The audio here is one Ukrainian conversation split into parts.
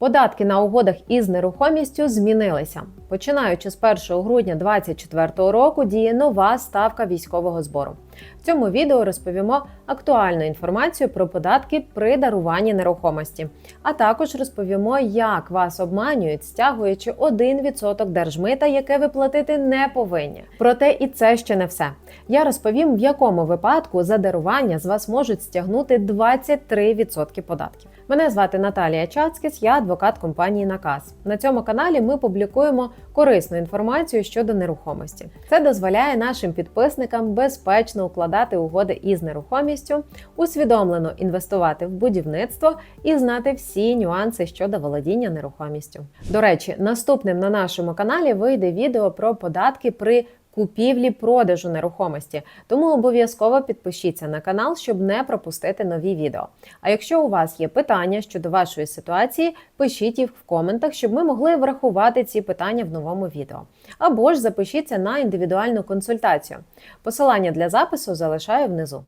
Податки на угодах із нерухомістю змінилися. Починаючи з 1 грудня 2024 року діє нова ставка військового збору. В цьому відео розповімо актуальну інформацію про податки при даруванні нерухомості, а також розповімо, як вас обманюють, стягуючи 1% держмита, яке ви платити не повинні. Проте і це ще не все. Я розповім, в якому випадку за дарування з вас можуть стягнути 23% податків. Мене звати Наталія Чацкіс, я адвокат компанії Наказ. На цьому каналі ми публікуємо корисну інформацію щодо нерухомості. Це дозволяє нашим підписникам безпечно укладати угоди із нерухомістю, усвідомлено інвестувати в будівництво і знати всі нюанси щодо володіння нерухомістю. До речі, наступним на нашому каналі вийде відео про податки при купівлі продажу нерухомості. Тому обов'язково підпишіться на канал, щоб не пропустити нові відео. А якщо у вас є питання щодо вашої ситуації, пишіть їх в коментах, щоб ми могли врахувати ці питання в новому відео. Або ж запишіться на індивідуальну консультацію. Посилання для запису залишаю внизу.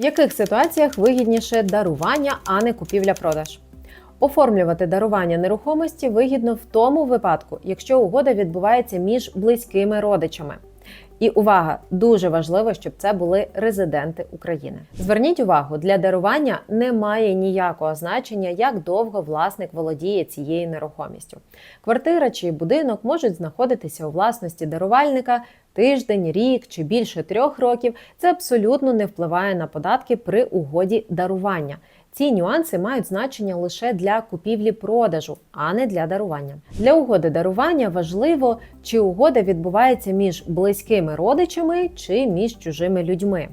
В яких ситуаціях вигідніше дарування, а не купівля-продаж? Оформлювати дарування нерухомості вигідно в тому випадку, якщо угода відбувається між близькими родичами. І увага, дуже важливо, щоб це були резиденти України. Зверніть увагу, для дарування немає ніякого значення, як довго власник володіє цією нерухомістю. Квартира чи будинок можуть знаходитися у власності дарувальника тиждень, рік чи більше трьох років. Це абсолютно не впливає на податки при угоді дарування. Ці нюанси мають значення лише для купівлі-продажу, а не для дарування. Для угоди дарування важливо, чи угода відбувається між близькими родичами чи між чужими людьми.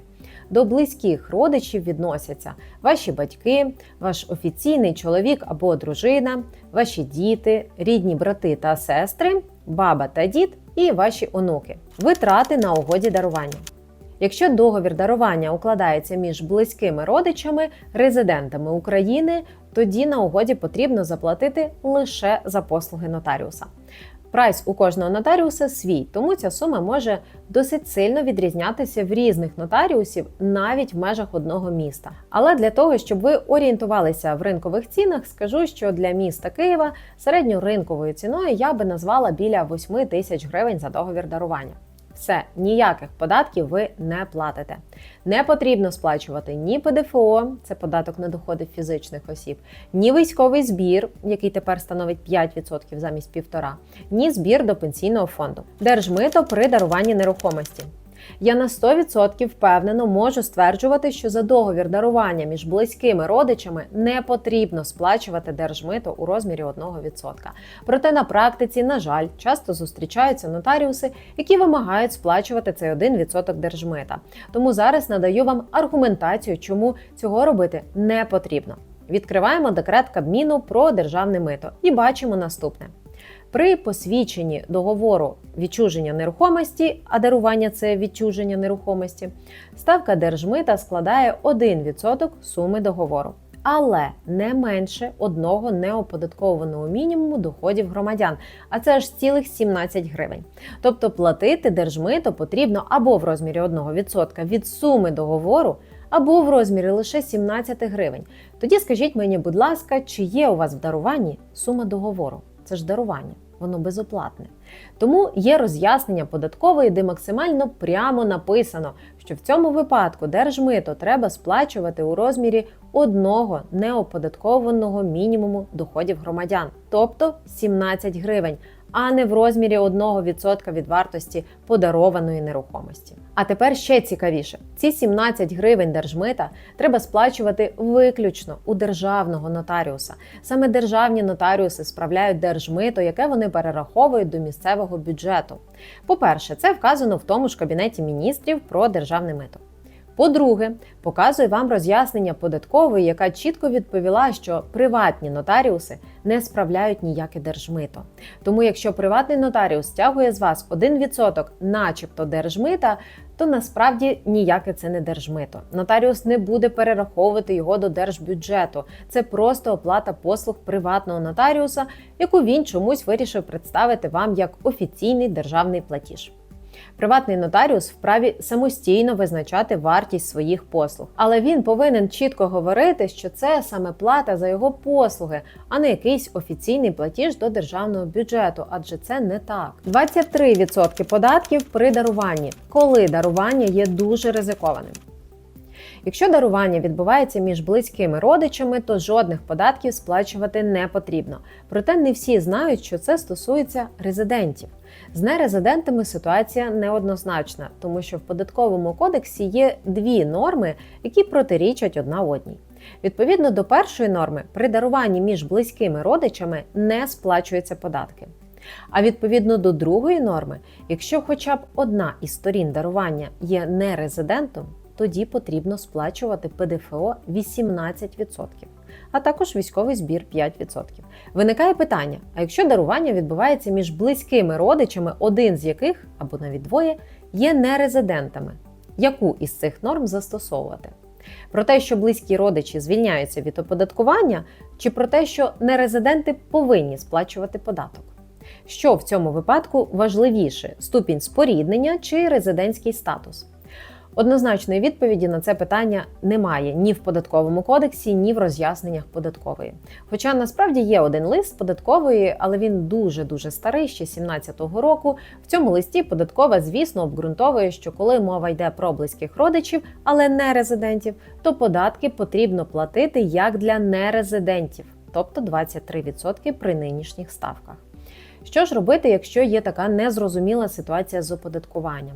До близьких родичів відносяться ваші батьки, ваш офіційний чоловік або дружина, ваші діти, рідні брати та сестри, баба та дід і ваші онуки. Витрати на угоді дарування. Якщо договір дарування укладається між близькими родичами, резидентами України, тоді на угоді потрібно заплатити лише за послуги нотаріуса. Прайс у кожного нотаріуса свій, тому ця сума може досить сильно відрізнятися в різних нотаріусів навіть в межах одного міста. Але для того, щоб ви орієнтувалися в ринкових цінах, скажу, що для міста Києва середньоринковою ціною я би назвала біля 8 тисяч гривень за договір дарування. Все, ніяких податків ви не платите. Не потрібно сплачувати ні ПДФО, це податок на доходи фізичних осіб, ні військовий збір, який тепер становить 5% замість 1,5%, ні збір до пенсійного фонду. Держмито при даруванні нерухомості. Я на 100% впевнено можу стверджувати, що за договір дарування між близькими родичами не потрібно сплачувати держмито у розмірі 1%. Проте на практиці, на жаль, часто зустрічаються нотаріуси, які вимагають сплачувати цей 1% держмита. Тому зараз надаю вам аргументацію, чому цього робити не потрібно. Відкриваємо декрет Кабміну про державне мито і бачимо наступне. При посвідченні договору відчуження нерухомості, а дарування це відчуження нерухомості, ставка держмита складає 1% суми договору, але не менше одного неоподаткованого мінімуму доходів громадян, а це аж цілих 17 гривень. Тобто платити держмито потрібно або в розмірі 1% від суми договору. Або в розмірі лише 17 гривень. Тоді скажіть мені, будь ласка, чи є у вас в даруванні сума договору? Це ж дарування, воно безоплатне. Тому є роз'яснення податкової, де максимально прямо написано, що в цьому випадку держмито треба сплачувати у розмірі одного неоподаткованого мінімуму доходів громадян, тобто 17 гривень. А не в розмірі 1% від вартості подарованої нерухомості. А тепер ще цікавіше: ці 17 гривень держмита треба сплачувати виключно у державного нотаріуса. Саме державні нотаріуси справляють держмито, яке вони перераховують до місцевого бюджету. По-перше, це вказано в тому ж кабінеті міністрів про державне мито. По-друге, показую вам роз'яснення податкової, яка чітко відповіла, що приватні нотаріуси не справляють ніяке держмито. Тому, якщо приватний нотаріус стягує з вас 1% начебто держмита, то насправді ніяке це не держмито. Нотаріус не буде перераховувати його до держбюджету. Це просто оплата послуг приватного нотаріуса, яку він чомусь вирішив представити вам як офіційний державний платіж. Приватний нотаріус вправі самостійно визначати вартість своїх послуг, але він повинен чітко говорити, що це саме плата за його послуги, а не якийсь офіційний платіж до державного бюджету, адже це не так. 23% податків при даруванні, коли дарування є дуже ризикованим. Якщо дарування відбувається між близькими родичами, то жодних податків сплачувати не потрібно. Проте не всі знають, що це стосується резидентів. З нерезидентами ситуація неоднозначна, тому що в податковому кодексі є дві норми, які протирічать одна одній. Відповідно до першої норми, при даруванні між близькими родичами не сплачуються податки. А відповідно до другої норми, якщо хоча б одна із сторін дарування є нерезидентом, тоді потрібно сплачувати ПДФО 18%, а також військовий збір 5%. Виникає питання: а якщо дарування відбувається між близькими родичами, один з яких або навіть двоє є нерезидентами, яку із цих норм застосовувати? Про те, що близькі родичі звільняються від оподаткування, чи про те, що нерезиденти повинні сплачувати податок? Що в цьому випадку важливіше: ступінь споріднення чи резидентський статус? Однозначної відповіді на це питання немає ні в податковому кодексі, ні в роз'ясненнях податкової. Хоча насправді є один лист податкової, але він дуже дуже старий, ще 17-го року. В цьому листі податкова, звісно, обґрунтовує, що коли мова йде про близьких родичів, але не резидентів, то податки потрібно платити як для нерезидентів, тобто 23% при нинішніх ставках. Що ж робити, якщо є така незрозуміла ситуація з оподаткуванням?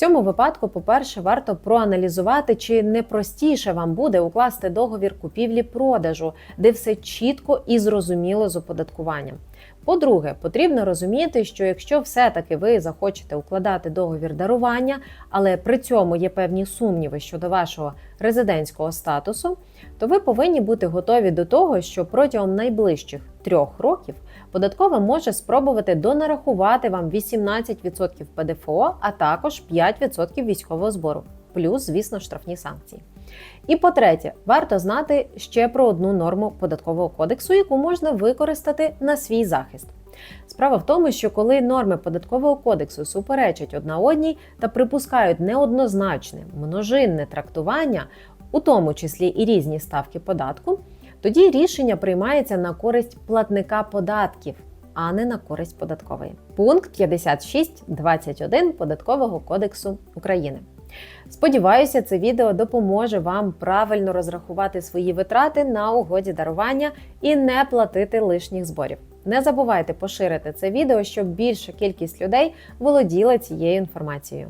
Цьому випадку, по-перше, варто проаналізувати, чи не простіше вам буде укласти договір купівлі-продажу, де все чітко і зрозуміло з оподаткуванням. По-друге, потрібно розуміти, що якщо все-таки ви захочете укладати договір дарування, але при цьому є певні сумніви щодо вашого резидентського статусу, то ви повинні бути готові до того, що протягом найближчих трьох років податкова може спробувати донарахувати вам 18% ПДФО, а також 5% військового збору, плюс, звісно, штрафні санкції. І по-третє, варто знати ще про одну норму податкового кодексу, яку можна використати на свій захист. Справа в тому, що коли норми податкового кодексу суперечать одна одній та припускають неоднозначне множинне трактування, у тому числі і різні ставки податку, тоді рішення приймається на користь платника податків, а не на користь податкової. Пункт 56.21 Податкового кодексу України. Сподіваюся, це відео допоможе вам правильно розрахувати свої витрати на угоді дарування і не платити лишніх зборів. Не забувайте поширити це відео, щоб більша кількість людей володіла цією інформацією.